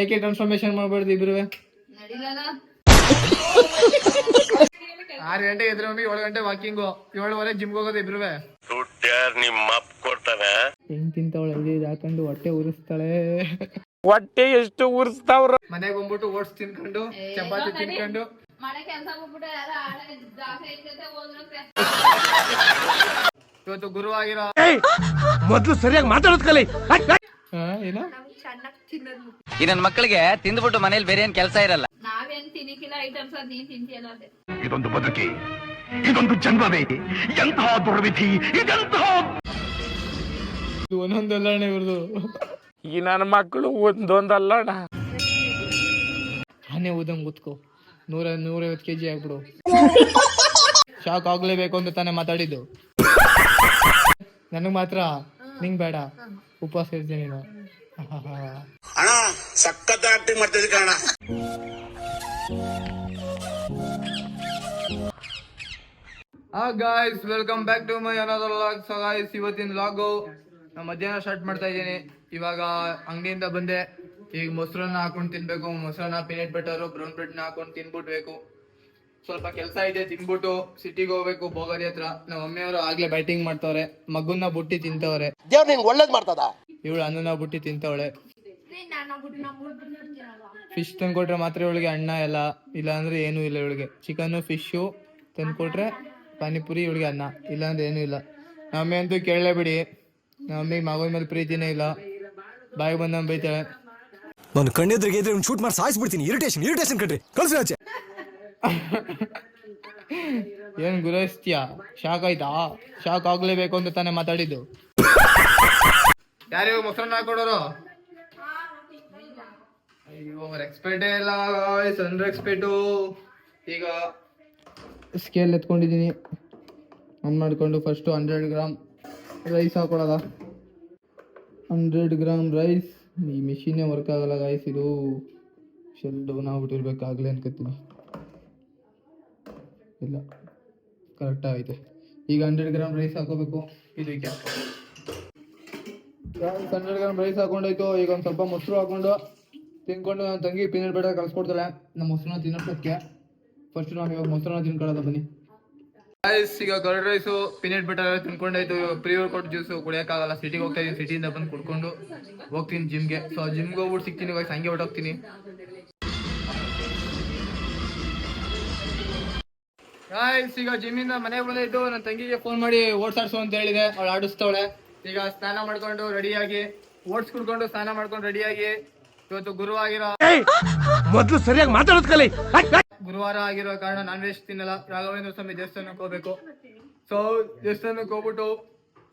ಏಕೆ ಟ್ರಾನ್ಸ್ಫಾರ್ಮೇಶನ್ ಮಾಡಬಾರ್ದು ಇಬ್ರು ನಡಿಲಲ್ಲ. ಆರು ಗಂಟೆ ಎದ್ರೆ ಮಮ್ಮಿ ಏಳು ಗಂಟೆ ವಾಕಿಂಗು ಏಳುವರೆ ಜಿಮ್ಗೆ ಹೋಗೋದು ಇಬ್ರು ದುಡ್ಡ್ಯಾರ್ ನಿಮ್ಮ ಅಪ್ಪ ಕೊಡ್ತಾನೆ. ಹೆಂಗ್ ತಿಂತಾವಳೆ ಇದು ಹಾಕೊಂಡು ಹೊಟ್ಟೆ ಉರಿಸ್ತಾಳೆ. ಹೊಟ್ಟೆ ಎಷ್ಟು ಉರ್ಸ್ತಾವ್ರ? ಮನೆಗೆ ಬಂದ್ಬಿಟ್ಟು ಓಟ್ಸ್ ತಿನ್ಕೊಂಡು ಚಪಾತಿ ತಿನ್ಕೊಂಡು. ಮನೆ ಕೆಲ್ಸ ಹೋಗ್ಬಿಟ್ಟು ಯಾರ ಇವತ್ತು ಗುರುವಾಗಿರೋ ಮೊದ್ಲು ಸರಿಯಾಗಿ ಮಾತಾಡೋದ್ ಕಲಿ. ಈ ನನ್ ಮಕ್ಕಳಿಗೆ ತಿಂದ್ಬಿಟ್ಟು ಮನೇಲಿ ಬೇರೆ ಏನ್ ಕೆಲಸ ಇರಲ್ಲ. ನಾವೇನ್ ತಿನ್ನಿಕ್ಕಿಲ್ಲ ಐಟಮ್ಸ್ ಅದ್ ನೀನ್ ತಿಂತಿಯಲ್ಲ ಅದೇ. ಇದೊಂದು ಬದುಕಿ ಇದೊಂದು ಜನ್ಮವೇ ಎಂತಹ ದುರ್ವಿಧಿ ಇದೆಂತಹ ಇದು ಒಂದೊಂದಲ್ಲ ಅಣ್ಣ ಇವ್ರದು. ಈ ನನ್ನ ಮಕ್ಕಳು ಒಂದೊಂದಲ್ಲ ಅಣ್ಣ. ಆನೆ ಊದಂಗ್ ಕೂತ್ಕೋ. ನೂರ ನೂರೈವತ್ತು ಕೆ ಜಿ ಆಗ್ಬಿಡು. ಶಾಕ್ ಆಗ್ಲೇಬೇಕು ಅಂತ ತಾನೇ ಮಾತಾಡಿದ್ದು. ನನಗ್ ಮಾತ್ರ ನಿಂಗ್ ಬೇಡ. ಉಪವಾಸ ಇರ್ತೀನಿ ನೀನು. ಅಣ್ಣ ಸಖತ್ ಆಕ್ಟಿಂಗ್ ಮಾಡ್ತಿದ್ದೆ ಕಣ ಹಾ guys welcome back to my another vlog so guys ಇವತ್ತಿನ ಲಾಗು ನಾ ಮಧ್ಯಾಹ್ನ ಸ್ಟಾರ್ಟ್ ಮಾಡ್ತಾ ಇದ್ದೀನಿ ಇವಾಗ ಅಂಗಡಿಯಿಂದ ಬಂದೆ. ಈಗ ಮೊಸರನ್ನ ಹಾಕೊಂಡು ತಿನ್ಬೇಕು. ಮೊಸರನ್ನ ಪೀನಟ್ ಬಟರು ಬ್ರೌನ್ ಬ್ರೆಡ್ನ ಹಾಕೊಂಡು ತಿನ್ಬಿಡ್ಬೇಕು. ಸ್ವಲ್ಪ ಕೆಲಸ ಇದೆ ತಿನ್ಬಿಟ್ಟು ಸಿಟಿಗೆ ಹೋಗ್ಬೇಕು ಬೋಗರಿ ಹತ್ರ. ನಮ್ಮ ಮಮ್ಮಿಯವರು ಆಗ್ಲೇ ಬ್ಯಾಟಿಂಗ್ ಮಾಡ್ತವ್ರೆ ಮಗುನ ಬುಟ್ಟಿ ತಿಂತವ್ರೆ. ದೇವ್ರು ನಿಂಗೆ ಒಳ್ಳೇದ್ ಮಾಡ್ತದ? ಇವಳು ಅನ್ನನ ಬುಟ್ಟಿ ತಿಂತವಳೆ. ಫಿಶ್ ತಂದ್ಕೊಟ್ರೆ ಮಾತ್ರ ಇವಳಿಗೆ ಅಣ್ಣ ಎಲ್ಲ ಇಲ್ಲ ಅಂದ್ರೆ ಏನೂ ಇಲ್ಲ ಇವಳಿಗೆ. ಚಿಕನ್ ಫಿಶು ತಂದ್ಕೊಟ್ರೆ ಪಾನಿಪುರಿ ಇವಳಿಗೆ ಅನ್ನ. ಇಲ್ಲ ಅಂದ್ರೆ ಏನೂ ಇಲ್ಲ. ನಮ್ಮಿ ಅಂತೂ ಕೇಳಲೇಬಿಡಿ ನಮ್ಮಿ ಮಗನ ಮೇಲೆ ಪ್ರೀತಿನೇ ಇಲ್ಲ. ಬಾಯಿ ಬಂದಂಗೆ ಬೈತಾಳೆ. ನಾನು ಕಣ್ಣೆದ್ರಿಗೆ ಇದ್ರೆ ಶೂಟ್ ಮಾಡಿ ಸಾಯಿಸ್ಬಿಡ್ತೀನಿ. ಇರಿಟೇಷನ್ ಇರಿಟೇಷನ್ ಕಟ್ರಿ ಕಳ್ಸಿ ಆಚೆ. ಏನು ಗುರಸ್ತೀಯ ಶಾಕ್ ಆಯ್ತಾ? ಶಾಕ್ ಆಗ್ಲೇಬೇಕು ಅಂತ ತಾನೇ ಮಾತಾಡಿದ್ದು. ಯಾರು ಮೊಸರನ್ನ ಹಾಕೊಡೋರು? ಅಯ್ಯೋ ಎಕ್ಸ್ಪೆಕ್ಟೇ ಇಲ್ಲ ಅಂಡ್ರೆ ಎಕ್ಸ್ಪೆಕ್ಟು ಈಗ ಸ್ಕೇಲ್ ಎತ್ಕೊಂಡಿದ್ದೀನಿ. ಆನ್ ಮಾಡಿಕೊಂಡು ಫಸ್ಟು ಹಂಡ್ರೆಡ್ ಗ್ರಾಮ್ ರೈಸ್ ಹಾಕೊಳ್ಳೋದ ಹಂಡ್ರೆಡ್ ಗ್ರಾಮ್ ರೈಸ್ ಈ ಮಿಷಿನೇ ವರ್ಕ್ ಆಗಲ್ಲ ಗಾಯ್ಸ್ ಇದು ಶೆಲ್ ಡೌನ್ ಆಗ್ಬಿಟ್ಟಿರ್ಬೇಕಾಗ್ಲೇ ಅನ್ಕೋತೀನಿ. ಇಲ್ಲ. ಕರೆಕ್ಟ್ ಆಗಿದೆ ಈಗ ಹಂಡ್ರೆಡ್ ಗ್ರಾಮ್ ರೈಸ್ ಹಾಕೋಬೇಕು. ಇದಕ್ಕೆ ಹಂಡ್ರೆಡ್ ಗ್ರಾಮ್ ರೈಸ್ ಹಾಕೊಂಡಾಯ್ತು. ಈಗ ಒಂದು ಸ್ವಲ್ಪ ಮೊಸರು ಹಾಕೊಂಡು ತಿನ್ಕೊಂಡು ನನ್ನ ತಂಗಿ ಪೀನಟ್ ಬಟರ್ ಕಳ್ಸ್ಕೊಡ್ತಾಳೆ. ನಮ್ಮ ಮೊಸರನ್ನ ತಿನ್ನೋಷ್ಟಕ್ಕೆ. ಫಸ್ಟ್ ನಾವು ಇವಾಗ ಮೊಸರನ್ನ ತಿನ್ಕೊಳ್ಳೋದ, ಬನ್ನಿ. ರೈಸ್ ಈಗ ಕರ್ಡ್ ರೈಸು ಪೀನಟ್ ಬಟರ್ ತಿನ್ಕೊಂಡಾಯ್ತು. ಪ್ರೀ ವರ್ಕೌಟ್ ಜ್ಯೂಸು ಕುಡಿಯೋಕ್ಕಾಗಲ್ಲ ಸಿಟಿಗೆ ಹೋಗ್ತಾ ಇದೀನಿ. ಸಿಟಿಯಿಂದ ಬಂದು ಕುಡ್ಕೊಂಡು ಹೋಗ್ತೀನಿ ಜಿಮ್ಗೆ ಸೊ ಜಿಮ್ಗೆ ಹೋಗ್ಬಿಟ್ಟು ಸಿಗ್ತೀನಿ ಇವಾಗ ಸಂಜೆ ಹೊಟ್ಟೋಗ್ತೀನಿ ಗಾಯ್ಸ್ ಈಗ ಜಿಮ್ಮಿಂದ ಮನೆಗೆ ಬಂದಿದ್ದು ನನ್ನ ತಂಗಿಗೆ ಫೋನ್ ಮಾಡಿ ಓಡ್ಸಾಡ್ಸು ಅಂತ ಹೇಳಿದೆ. ಅವಳು ಆಡಿಸ್ತವಳೆ. ಈಗ ಸ್ನಾನ ಮಾಡ್ಕೊಂಡು ರೆಡಿಯಾಗಿ ಓಟ್ಸ್ ಕುಡ್ಕೊಂಡು ಸ್ನಾನ ಮಾಡ್ಕೊಂಡು ರೆಡಿಯಾಗಿ ಇವತ್ತು ಗುರುವಾಗಿರೋ ಮೊದಲು ಸರಿಯಾಗಿ ಮಾತಾಡೋದು ಕಲಿ. ಗುರುವಾರ ಆಗಿರೋ ಕಾರಣ ನಾನ್ ವೆಜ್ ತಿನ್ನಲ್ಲ. ರಾಘವೇಂದ್ರ ಸ್ವಾಮಿ ದೇವಸ್ಥಾನಕ್ಕೆ ಹೋಗ್ಬೇಕು. ಸೊ ದೇವಸ್ಥಾನಕ್ಕೆ ಹೋಗ್ಬಿಟ್ಟು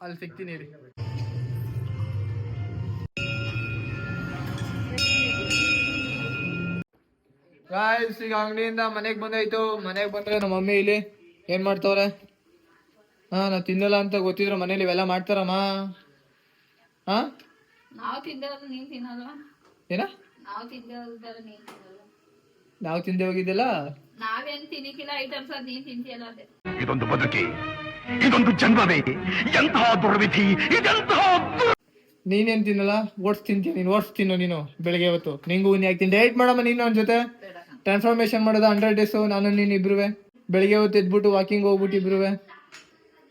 ಅಲ್ಲಿ ಸಿಗ್ತೀನಿ ರೀ ಗಾಯ್ಸ್ ಈಗ ಅಂಗಡಿಯಿಂದ ಮನೆಗೆ ಬಂದಾಯ್ತು. ಮನೆಗೆ ಬಂದ್ರೆ ನಮ್ಮ ಮಮ್ಮಿ ಇಲ್ಲಿ ಏನ್ ಮಾಡ್ತವ್ರೆ? ಹಾ ನಾ ತಿನ್ನಲ್ಲ ಅಂತ ಗೊತ್ತಿದ್ರು ಮನೇಲಿ ಇವೆಲ್ಲ ಮಾಡ್ತಾರಮ್ಮ. ಹಾ? ನಾವ್ ತಿಂದಿರೋದು ನೀನ್ ತಿನ್ನಲ್ವಾ? ಏನ? ನಾವ್ ನೀನ್ ತಿನ್ನಲ್ಲ ನಾವು ತಿಂದೆ ಹೋಗಿದ್ದೆಲ್ಲ? ನಾವೇನ್ ತಿನ್ನಿಕ್ಕಿಲ್ಲ ಐಟಮ್ಸ್ ಅದ್ ನೀನ್ ತಿಂತಿಯಲ್ಲ ಅದೇ ಇದೊಂದು ಬದುಕಿ ಇದೊಂದು ಜನ್ಮವೇ ಎಂತಹ ದುರ್ವಿಧಿ ಇದೆಂತಹ ನೀನೇನ್ ತಿನ್ನಲ್ಲ? ಓಟ್ಸ್ ತಿಂತೀನಿ ನೀನು ಓಟ್ಸ್ ತಿನ್ನು ನೀನು ಬೆಳಿಗ್ಗೆ ಹೊತ್ತು. ನಿಂಗೂ ನೀ ಹಾಕ್ತೀನಿ ಏಟ್ ಮಾಡಮ್ಮ ನೀನು ಅವನ ಜೊತೆ. ಟ್ರಾನ್ಸ್ಫಾರ್ಮೇಶನ್ ಮಾಡೋದು ಹಂಡ್ರೆಡ್ ಡೇಸು ನಾನು ನೀನು ಇಬ್ರುವೆ. ಬೆಳಿಗ್ಗೆ ಹೊತ್ತು ಎದ್ಬಿಟ್ಟು ವಾಕಿಂಗ್ ಹೋಗ್ಬಿಟ್ಟು ಇಬ್ರುವೆ.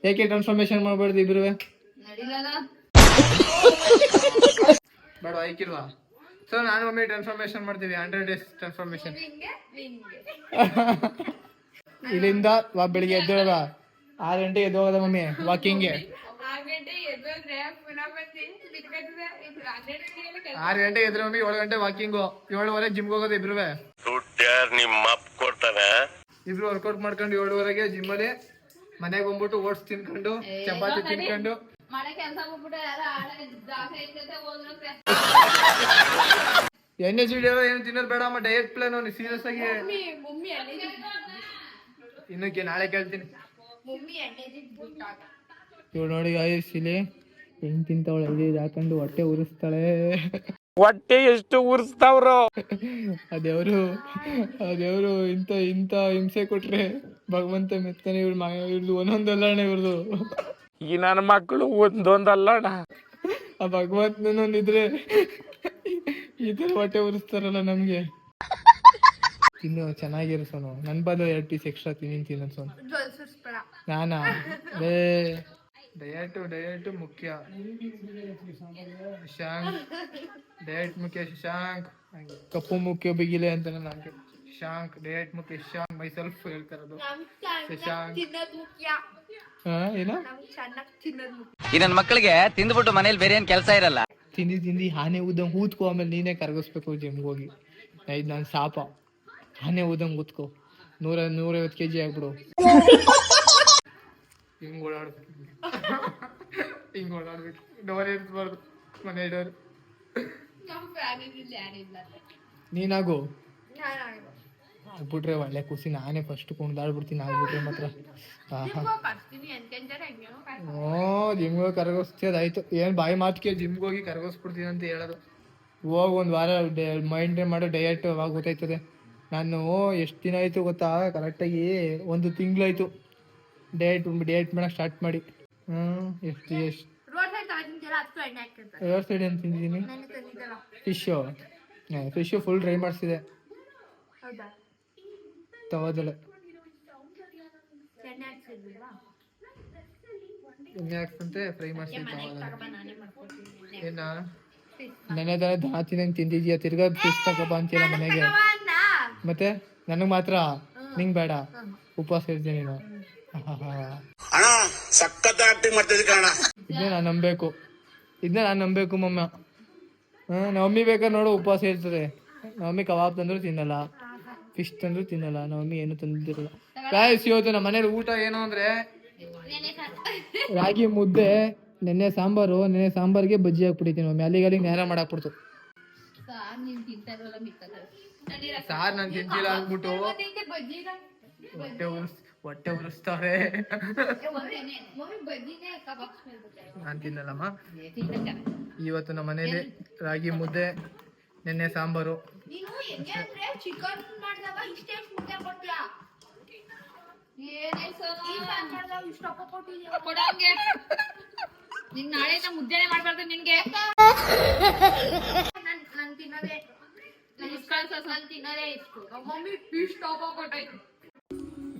ಏಕೆ ಟ್ರಾನ್ಸ್ಫಾರ್ಮೇಶನ್ ಮಾಡಬಾರ್ದು ಇಬ್ರುವೆ? ಬೇಡ ಐಕಿಲ್ವಾ? ಸೊ ನಾನು ಮಮ್ಮಿ ಟ್ರಾನ್ಸ್ಫಾರ್ಮೇಷನ್ ಮಾಡ್ತೀವಿ ಹಂಡ್ರೆಡ್ ಡೇಸ್ ಟ್ರಾನ್ಸ್ಫಾರ್ಮೇಶನ್ ಇಲ್ಲಿಂದ ವಾ ಬೆಳಿಗ್ಗೆ ಎದ್ದೋಗ ಆರು ಗಂಟೆಗೆ ಎದ್ದು ಹೋಗೋದ ಮಮ್ಮಿ ವಾಕಿಂಗ್ಗೆ ಆರು ಗಂಟೆಗೆ ಎದ್ರೆ ಮಮ್ಮಿ ಏಳು ಗಂಟೆ ವಾಕಿಂಗು ಏಳುವರೆ ಜಿಮ್ಗೆ ಹೋಗೋದು ಇಬ್ರುವೆ. ದುಡ್ಡ್ಯಾರ್ ನಿಮ್ಮ ಕೊಡ್ತಾರೆ ಕೊಡ್ತಾನೆ? ಇಬ್ರು ವರ್ಕೌಟ್ ಮಾಡ್ಕೊಂಡು ಏಳುವರೆಗೆ ಜಿಮ್ಮಲ್ಲಿ ಮನೆಗೆ ಬಂದ್ಬಿಟ್ಟು ಓಟ್ಸ್ ತಿನ್ಕೊಂಡು ಚಪಾತಿ ತಿನ್ಕೊಂಡು. ಎಣ್ಣೆ ಜೀಡಿಯೋ ಎನ್ ವಿಡಿಯೋ ಏನು ತಿನ್ನೋದು ಬೇಡ ಅಮ್ಮ ಡಯಟ್ ಪ್ಲಾನ್ ಸೀರಿಯಸ್ ಆಗಿ. ಇನ್ನಕ್ಕೆ ನಾಳೆ ಕೇಳ್ತೀನಿ. ಇವ್ ನೋಡಿ ಗಾಯ್ಸ್ ಇಲ್ಲಿ ಹೆಂಗ್ ತಿಂತಾವಳೆ ಇದೆ ಹಾಕೊಂಡು ಹೊಟ್ಟೆ ಉರಿಸ್ತಾಳೆ. ಹೊಟ್ಟೆ ಎಷ್ಟು ಉರ್ಸ್ತಾವ್ರ. ಅದೇವ್ರು ಅದೇವ್ರು ಇಂಥ ಇಂಥ ಹಿಂಸೆ ಕೊಟ್ರೆ ಭಗವಂತ ಮೆತ್ತನೆ ಇವ್ರ ಮಗ ಇವ್ರದ್ದು ಒಂದೊಂದಲ್ಲಣ್ಣ ಇವ್ರದ್ದು ಈ ನನ್ನ ಮಕ್ಕಳು ಒಂದೊಂದಲ್ಲಣ್ಣ. ಆ ಭಗವಂತನೊಂದಿದ್ರೆ ಈ ಥರ ಹೊಟ್ಟೆ ಉರಿಸ್ತಾರಲ್ಲ ನಮಗೆ. ತಿನ್ನು ಚೆನ್ನಾಗಿರು ಸೋನು. ನನ್ನ ಬದಲು ಎರಡು ಪೀಸ್ ಎಕ್ಸ್ಟ್ರಾ ತಿನ್ನಿ ತಿನ್ನ ಸೋನು ನಾನಾ? ಬೇ ಡಯಟು ಡಯಟ್ ಮುಖ್ಯ. ಶಶಾಂಕ್ ಡಯಟ್ ಮುಖ್ಯ ಶಶಾಂಕ್ ಕಪ್ಪು ಮುಖ್ಯ ಬಿಗಿಲೆ ಅಂತ ನನಗೆ ಶಾಂಕ್ ಡಯಟ್ ಮುಖ್ಯ ಶಶಾಂಕ್ ಮೈಸೆಲ್ಫ್ ಹೇಳ್ತಾರದು. ಶಶಾಂಕ್ ಏನೋ? ಈ ಮಕ್ಕಳಿಗೆ ತಿಂದ್ಬಿಟ್ಟು ಮನೇಲಿ ಬೇರೆ ಏನ್ ಕೆಲಸ ಇರಲ್ಲ. ತಿಂದು ತಿಂದು ಆನೆ ಊದಂಗ್ ಊದ್ಕೋ ಆಮೇಲೆ ನೀನೇ ಕರಗಿಸ್ಬೇಕು ಜಿಮ್ಗೆ ಹೋಗಿ. ಇದು ನಾನು ಸಾಪ. ಆನೆ ಊದಂಗ್ ಊದ್ಕೋ ನೂರ ನೂರೈವತ್ತು ಕೆ ಜಿ ಆಗ್ಬಿಡು. ಹಿಂಗ್ ಓಡಾಡ್ಬೇಕು. ಹಿಂಗ್ ಓಡಾಡ್ಬೇಕು. ಡೋರ್ ಇರ್ಬಾರ್ದು ಮನೆ ಡೋರ್ ನೀನಾಗು? ಬಿಟ್ರೆ ಒಳ್ಳೆ ಖುಷಿ. ನಾನೇ ಫಸ್ಟ್ ಕುಣ್ದಾಡ್ಬಿಡ್ತೀನಿ. ಆಗ್ಬಿಟ್ರೆ ಮಾತ್ರ. ಓ ಜಿಮ್ಗೆ ಹೋಗಿ ಆಯ್ತು. ಏನು ಬಾಯಿ ಮಾತಿಗೆ ಜಿಮ್ಗೆ ಹೋಗಿ ಕರಗಿಸ್ಬಿಡ್ತೀನಿ ಅಂತ ಹೇಳೋದು. ಹೋಗಿ ಒಂದು ವಾರ ಮೈಂಟೈನ್ ಮಾಡೋ ಡಯಟ್ ಅವಾಗ ಗೊತ್ತಾಯ್ತದೆ? ನಾನು ಎಷ್ಟು ದಿನ ಆಯಿತು ಗೊತ್ತಾ? ಕರೆಕ್ಟಾಗಿ ಒಂದು ತಿಂಗಳಾಯ್ತು. ಡಯಟ್ ಡೇಟ್ ಮಾಡೋಕೆ ಸ್ಟಾರ್ಟ್ ಮಾಡಿ. ಹ್ಞೂ ಎಷ್ಟು ಎಷ್ಟು? ರೋಡ್ ಸೈಡ್ ಅಂತ ತಿಂದಿದ್ದೀನಿ ಫಿಶು ಫಿಶು ಫುಲ್ ಡ್ರೈ ಮಾಡಿಸಿದೆ. ತಗೋದಲ್ಲ ಎಣ್ಣೆ ಹಾಕ್ಸಂತೆ ಫ್ರೈ ಮಾಡಿಸಿ ಮನೆಗೆ ತಗೊಬ ನಾನೇ ಮಾಡ್ಕೊಡ್ತೀನಿ. ಏನ? ನೆನೆ ದನ ದನ ತಿನ್ನಂಗೆ ತಿಂದಿದ್ಯಾ? ತಿರ್ಗಾ ಫಿಶ್ ತಗೋಬಾ ಅಂತೀರ ಮನೆಗೆ. ಮತ್ತೆ? ನನಗೆ ಮಾತ್ರ? ನಿಂಗೆ ಬೇಡ. ಉಪವಾಸ ಇರ್ತೀನಿ ನೀನು. ಅಣ್ಣ ಸಖತ್ ಆಕ್ಟಿಂಗ್ ಮಾಡ್ತಿದ್ದೆ ಕಣ ಇದನ್ನ ನಾನು ನಂಬೇಕು ಇದನ್ನ ನಾನು ನಂಬೇಕು ಮಮ್ಮ ನಮ್ಮಿ ಬೇಕಾದ್ರೆ ನೋಡು ಉಪವಾಸ ಇರ್ತದೆ ನಮ್ಮಿ ಕಬಾಬ್ ತಂದ್ರು ತಿನ್ನಲ್ಲ ಫಿಶ್ ತಂದ್ರು ತಿನ್ನಲ್ಲ ನಮ್ಮಿ ಏನು ತಂದಿರಲ್ಲ ಕಾಯಿಸಿ ಇವತ್ತು ನಮ್ಮ ಮನೇಲಿ ಊಟ ಏನು ಅಂದ್ರೆ ರಾಗಿ ಮುದ್ದೆ ನೆನ್ನೆ ಸಾಂಬಾರು ನೆನ್ನೆ ಸಾಂಬಾರ್ಗೆ ಬಜ್ಜಿ ಹಾಕ್ಬಿಟ್ಟಿದ್ದೀನಿ ಮಮ್ಮಿ ಅಲ್ಲಿಗೆ ಅಲ್ಲಿಗೆ ನೇರ ಮಾಡಾಕ್ಬಿಡ್ತು ಸಾರ್ ನೀನ್ ತಿಂತಾ ಇರೋಲ್ಲ ಮಿಕ್ಕದ ಸಾರ್ ನಾನು ತಿಂತಿಲ್ಲ ಅಂದ್ಬಿಟ್ಟು ಬಜ್ಜಿನ ಹೊಟ್ಟೆ ಉರ್ಸ್ ಹೊಟ್ಟೆ ಉರಿಸ್ತಾರೆ ನಾನು ತಿನ್ನಲ್ಲಮ್ಮ. ಇವತ್ತು ನಮ್ಮ ಮನೇಲಿ ರಾಗಿ ಮುದ್ದೆ ನೆನ್ನೆ ಸಾಂಬಾರು. ನೀನು ನಾಳೆಯಿಂದ ಮುದ್ದೆನೆ ಮಾಡ್ಬಾರ್ದು ನಿನ್ಗೆ. ನನ್ ನನ್ ತಿನ್ನೋದೇ. ನನ್ ಇಷ್ಟ ನನ್ ತಿನ್ನೋದೇ ಇಷ್ಟು. ಮಮ್ಮಿ ಫಿಶ್ ಟಾಪ್ ಕೊಟ್ಟೈತೆ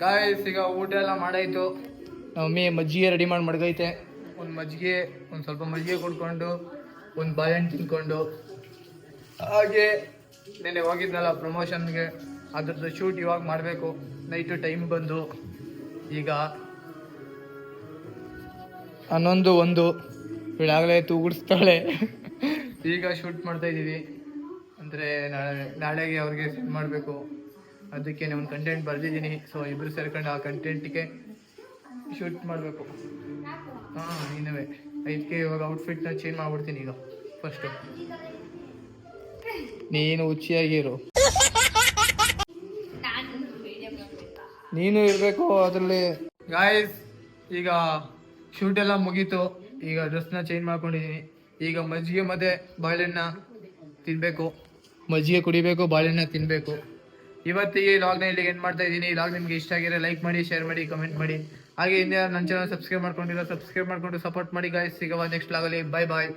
ಗಾಯ್ಸ್ ಈಗ ಊಟ ಎಲ್ಲ ಮಾಡಾಯ್ತು. ಮಮ್ಮಿ ಮಜ್ಜಿಗೆ ರೆಡಿ ಮಾಡಿ ಮಡ್ಗೈತೆ. ಒಂದು ಮಜ್ಜಿಗೆ ಒಂದು ಸ್ವಲ್ಪ ಮಜ್ಜಿಗೆ ಕುಡ್ಕೊಂಡು ಒಂದು ಬಾಳೆಹಣ್ಣು ತಿನ್ಕೊಂಡು. ಹಾಗೆ ನೆನ್ನೆ ಹೋಗಿದ್ನಲ್ಲ ಪ್ರಮೋಷನ್ಗೆ ಅದ್ರದ್ದು ಶೂಟ್ ಇವಾಗ ಮಾಡಬೇಕು. ನೈಟು ಟೈಮ್ ಬಂದು. ಈಗ ಹನ್ನೊಂದು ಒಂದು. ಇವಳಾಗಲೇ ತೂಗುಡಿಸ್ತಾಳೆ ಈಗ ಶೂಟ್ ಮಾಡ್ತಾ ಇದ್ದೀವಿ. ಅಂದರೆ ನಾಳೆ ನಾಳೆಗೆ ಅವ್ರಿಗೆ ಸೆಂಡ್ ಮಾಡಬೇಕು. ಅದಕ್ಕೆ ಒಂದು ಕಂಟೆಂಟ್ ಬರೆದಿದ್ದೀನಿ. ಸೊ ಇಬ್ಬರು ಸೇರ್ಕೊಂಡು ಆ ಕಂಟೆಂಟಿಗೆ ಶೂಟ್ ಮಾಡಬೇಕು. ಹಾಂ ನೀನವೇ ಇದಕ್ಕೆ ಇವಾಗ ಔಟ್ಫಿಟ್ನ ಚೇಂಜ್ ಮಾಡ್ಬಿಡ್ತೀನಿ ಈಗ. ಫಸ್ಟು ನೀನು ಹುಚ್ಚಿಯಾಗಿರು. ನಾನು ನೀನು ಇರಬೇಕು ಅದರಲ್ಲಿ. ಗಾಯ್ಸ್ ಈಗ ಶೂಟ್ ಎಲ್ಲ ಮುಗೀತು. ಈಗ ಡ್ರೆಸ್ನ ಚೇಂಜ್ ಮಾಡ್ಕೊಂಡಿದ್ದೀನಿ ಈಗ ಮಜ್ಜಿಗೆ ಮತ್ತೆ ಬಾಳೆಹಣ್ಣ ತಿನ್ನಬೇಕು ಮಜ್ಜಿಗೆ ಕುಡಿಬೇಕು ಬಾಳೆಹಣ್ಣ ತಿನ್ನಬೇಕು ಇವತ್ತಿಗೆ ಲಾಗ್ನ ಇಲ್ಲಿಗೆ ಎಂಡ್ ಮಾಡ್ತಾ ಇದ್ದೀನಿ. ಈ ಲಾಗ್ ನಿಮಗೆ ಇಷ್ಟ ಆಗಿರೋ ಲೈಕ್ ಮಾಡಿ ಶೇರ್ ಮಾಡಿ ಕಮೆಂಟ್ ಮಾಡಿ. ಹಾಗೆ ಇನ್ನೇ ನನ್ನ ಚಾನಲ್ ಸಬ್ಸ್ಕ್ರೈಬ್ ಮಾಡ್ಕೊಂಡಿರೋ ಸಬ್ಸ್ಕ್ರೈಬ್ ಮಾಡ್ಕೊಂಡು ಸಪೋರ್ಟ್ ಮಾಡಿ ಗಾಯ್ಸ್ ಸಿಗವ ನೆಕ್ಸ್ಟ್ ಲಾಗಲ್ಲಿ ಬಾಯ್ ಬಾಯ್